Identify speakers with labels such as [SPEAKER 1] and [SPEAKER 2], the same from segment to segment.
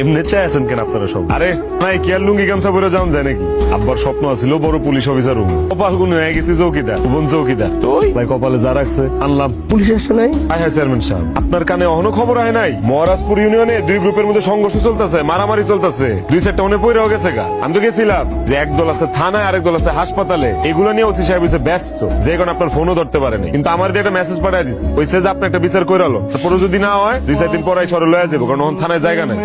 [SPEAKER 1] এমনি চাই আছেন কেন আপনারা সব আরে নাই কি আর লুঙ্গি গামছা পরে যাওয়া যায় নাকি? আব্বার স্বপ্ন আছিল বড় পুলিশ অফিসার হব কপাল গুণ হয়ে গেছি চৌকিদার বোন চৌকিদার। তো ওই? ভাই কপালে যা রাখছে আনলাম।
[SPEAKER 2] পুলিশ আসছে নাই?
[SPEAKER 1] হাই হাই চেয়ারম্যান সাহেব আপনার কানে অহনো খবর হয় নাই? মহারাজপুর ইউনিয়নে দুই গ্রুপের মধ্যে সংঘর্ষ চলতেছে মারামারি চলতেছে। দুই সেটটা মনে পড়ে গেছে গা। আমি তো গেছিলাম যে এক দল আছে থানায় আরেক দল আছে হাসপাতালে। এগুলো নিয়ে ওসি সাহেব হইছে ব্যস্ত। যে এখন আপনার ফোনও ধরতে পারেনি কিন্তু আমার দিয়ে একটা মেসেজ পাঠিয়ে দিছে। ওইসে যে আপনি একটা বিচার করে আলো তারপরে যদি না হয় দুই চার দিন পরে সরে লয়ে যাব কারণ থানায় জায়গা নাই।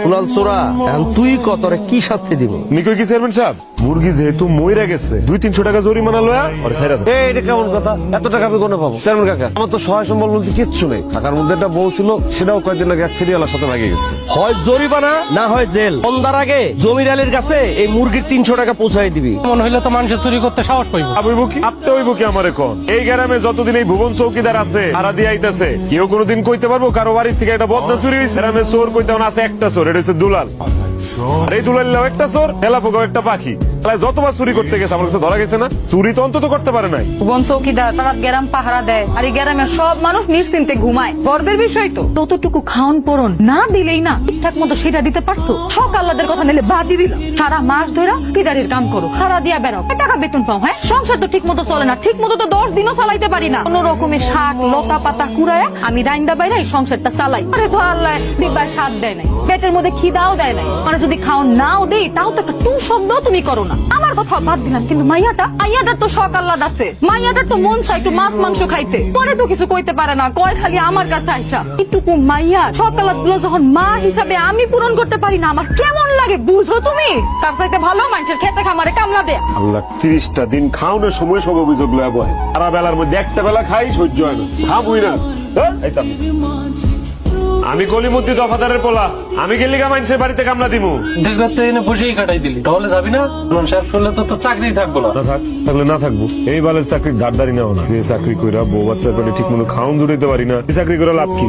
[SPEAKER 2] এখন তুই কত কি শাস্তি দিব?
[SPEAKER 1] নিকই কি চেয়ারম্যান সাহেব? মুরগি যেহেতু মইরা গেছে দুই তিনশো টাকা জরিমানা লয়া আর দাও।
[SPEAKER 3] এই এটা কেমন কথা? এত টাকা আমি কোনে পাবো? চেয়ারম্যান কাকা আমার তো সহায় সম্বল বলতে কিচ্ছু নেই। টাকার মধ্যে একটা বউ ছিল সেটাও কয়েকদিন আগে এক ফেরিওয়ালার সাথে লাগিয়ে গেছে।
[SPEAKER 2] হয় জরিমানা না হয় জেল। সন্ধ্যার আগে জমির আলীর কাছে এই মুরগির তিনশো টাকা পৌঁছাই দিবি।
[SPEAKER 4] মনে হইলে তো মানুষের চুরি করতে সাহস পাইব।
[SPEAKER 1] আবইব কি? আপতে হইব কি আমার এখন এই গ্রামে যতদিন এই ভুবন চৌকিদার আছে হারা দিয়ে আইতাছে। কেউ কোনোদিন কইতে পারব কারও বাড়ির থেকে একটা বদনা চুরি হয়েছে গ্রামে চোর কইতে আছে একটা চোর এটা হচ্ছে দুলাল। আর এই দুলাল একটা চোর তেলা পোকাও একটা পাখি।
[SPEAKER 5] খাওন হ্যাঁ? সংসার তো ঠিক মতো চলে না। ঠিক মতো তো দশ দিনও চালাইতে পারি না। কোন রকমের শাক, লতা পাতা কুড়ায় আমি রাইন্দা বাইরে এই সংসারটা চালাই। দিব্যায় দেয় নাই। পেটের মধ্যে খিদাও দেয় নাই। মানে যদি খাও নাও দেই, তাও তো একটা টু শব্দ তুমি করো আমার কথা বাদ দিলাম, কিন্তু মাইয়াটা মাইয়াটার তো শখ আহ্লাদ আছে। মাইয়াটার তো মন চাই একটু মাছ, মাংস খাইতে। পরে তো কিছু কইতে পারে না, কয় খালি আমার কাছে আইসা। একটুকু মাইয়া, শখ আহ্লাদগুলো যখন মা হিসাবে আমি পূরণ করতে পারি না, আমার কেমন লাগে, বুঝো তুমি? তার চাইতে ভালো মানুষের খেতে খামারে কামলা দেয়া।
[SPEAKER 1] আল্লাহ তিরিশটা দিন খাওয়ানোর সময় সব অভিযোগ লয়া বয় বেলার মধ্যে একটা বেলা খাই, সহ্য হয় না। খাবই না। হ্যাঁ? আমি। কলিমুদ্দি দফাদারের পোলা। আমি গেলি গা বাড়িতে কামলা দিমু।
[SPEAKER 4] দেখবার তো এনে বসেই কাটাই দিলি। তাহলে যাবি না? নন সাহেব শুনলে তো তোর চাকরি থাকব না।
[SPEAKER 1] না থাক তাহলে না থাকব। এই বালের চাকরির ধারদারি নাও না। এই চাকরি কইরা বউ বাচ্চার করে ঠিক মতো খাওন দিতে পারি না। এই চাকরি করে লাভ কি?